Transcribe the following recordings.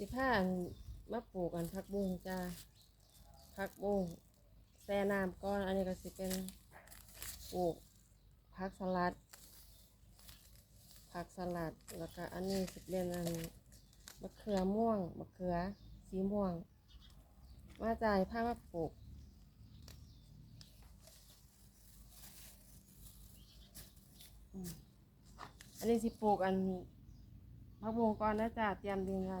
สิผ้าอันมาปลูกกันผักบุ้งจ้าผักบุ้งแซ่น้ำก้อนอันนี้ก็สิเป็นปลูกผักสลัด ผักสลัดแล้วก็อันนี้สิเป็นอันมะเขือม่วงมะเขือสีม่วง มาจ่ายผ้ามาปลูกอันนี้สิปลูกอันผักบุ้งก่อนนะจ้าเตรียมดินไว้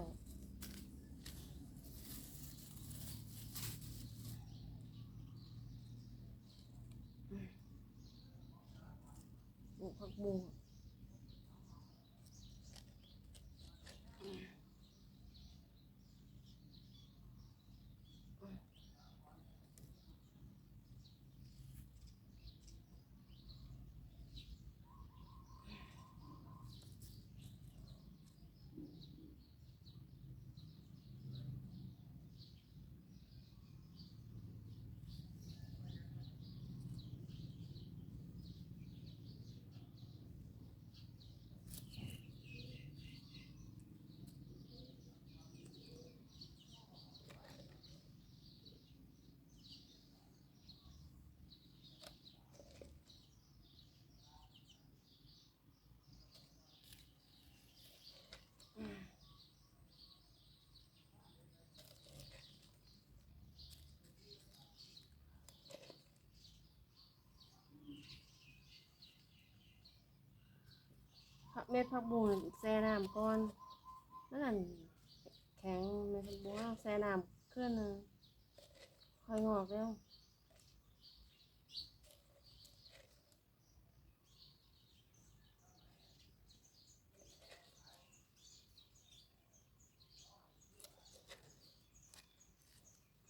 ปลูก ผักบุ้งผัก เม็ดผักบุ้งแซ่น้ำก่อนนั่นนะแข็งเม็ดผักบุ้งเอาแซ่น้ำเคลื่อนหนึงค่อยงอกแล้ว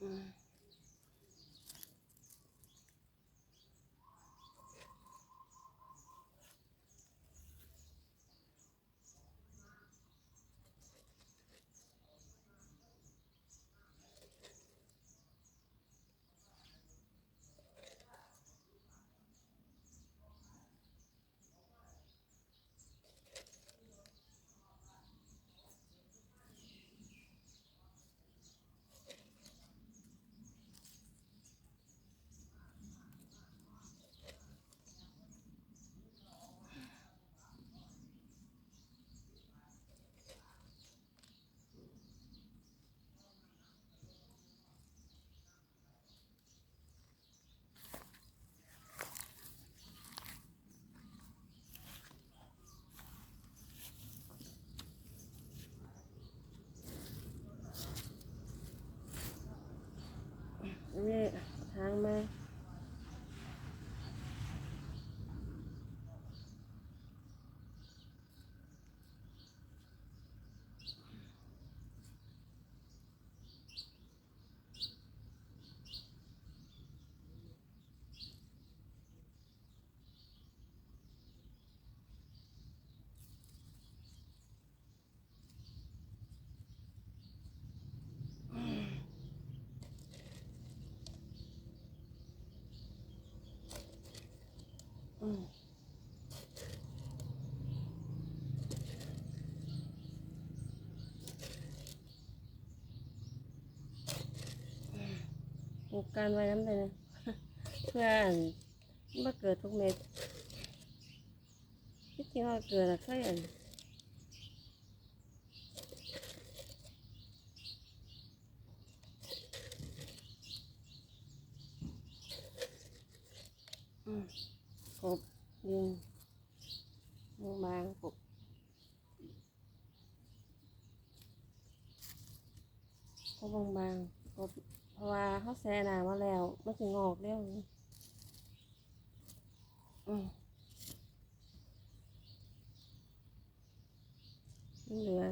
อืมอันนี้ทางมาอืม ปลูกการไว้น้ำเลยนะเพื่อนมาเกิดทุกเม็ดที่จริงว่าเกิดอะแค่อันอืมกบยิง บางๆกบก็บางๆกบเพราะว่าเขาแซ่น้ำมาแล้วมันจะงอกเร็วอืมมันเหลือ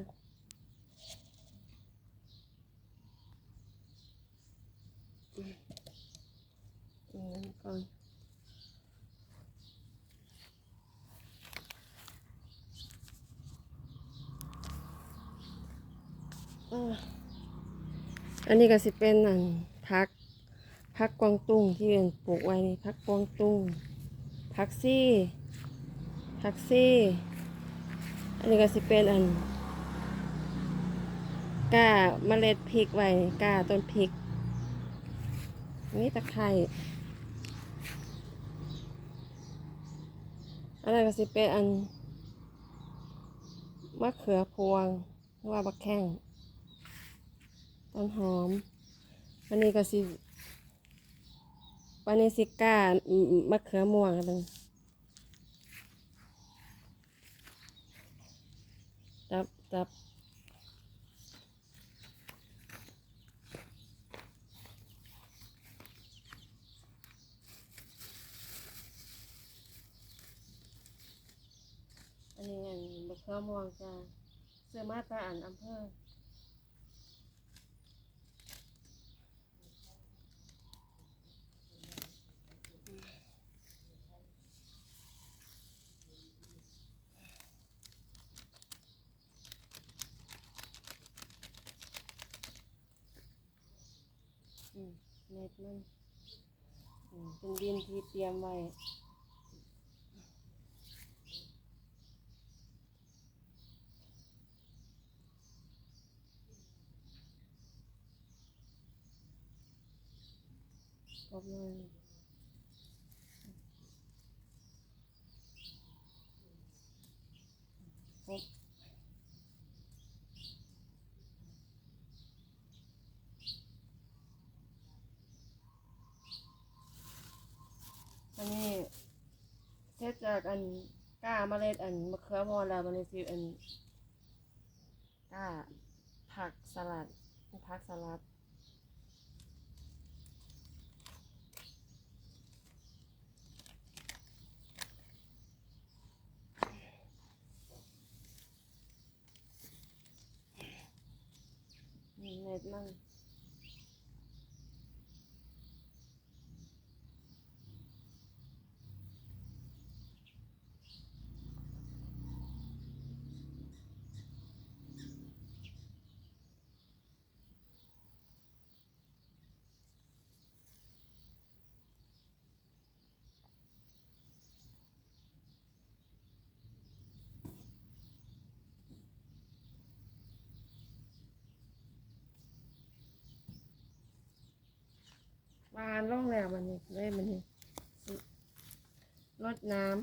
อืมอืมก่อนอ่า อันนี้ก็สิเป็นอันพักพักกวางตุ้งที่เป็นปลูกไว้นี่พักกวางตุ้งพักซี่พักซี่ อันนี้ก็สิเป็นอันก้าเมล็ดพริกไว้ก้าต้นพริกนี่ตะไคร้อันนั้นก็สิเป็นอันมะเขือพวงว่าบักแข้ง ต้นหอม อันนี้ก็สิวันนี้สิก้ามะเขือม่วงกันเลยจับจับอันนี้อันมะเขือม่วงจ้าเสื้อมาตาอันอำเภอม เม็ดมันอืมเป็นดินที่เตรียมไว้ครบเลยครบอันนี้ เสร็จจากอันก้าเมล็ดอันมะเขือพอแล้วมันนี้สิอันก้าผักสลัดผักสลัดนี่เม็ดมัน บานล่องแล้วมันนี่เลยมันนี่สิรดน้ำ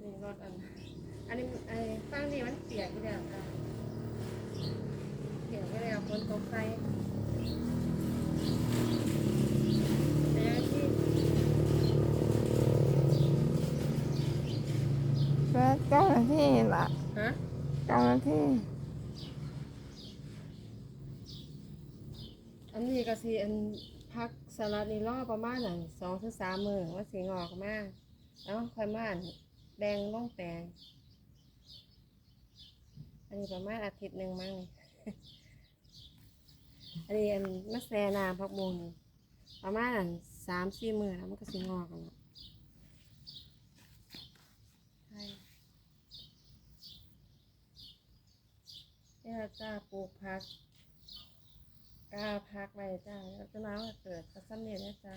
นี่ร ถอัน อันนี้ไอ้ฟังนี่มันเปียกไปแล้วค่ะเปียกไปแล้วฝนตกใส่แต่ยังที่ก็เจ้าหน้าที่ล่ะฮะเจ้าหน้าที่ อันนี้ก็สิอันพักสลัดนี่รอประมาณอันสองถึงสามมือว่าสิงอกมาเอ้าค่อยมาอัน แดงล่องแปลงอันนี้ประมาณอาทิตย์หนึ่งมั้งอันนี้อันมะแซนาพักมูลนี่ประมาณอันสามสี่มือแล้วมันก็สิงอกกันแล้วใช่นี่เราจ้าปลูกพักกล้าพักไว้จ้าแล้วจะมาว่าเกิดก็สำเร็จนะจ้า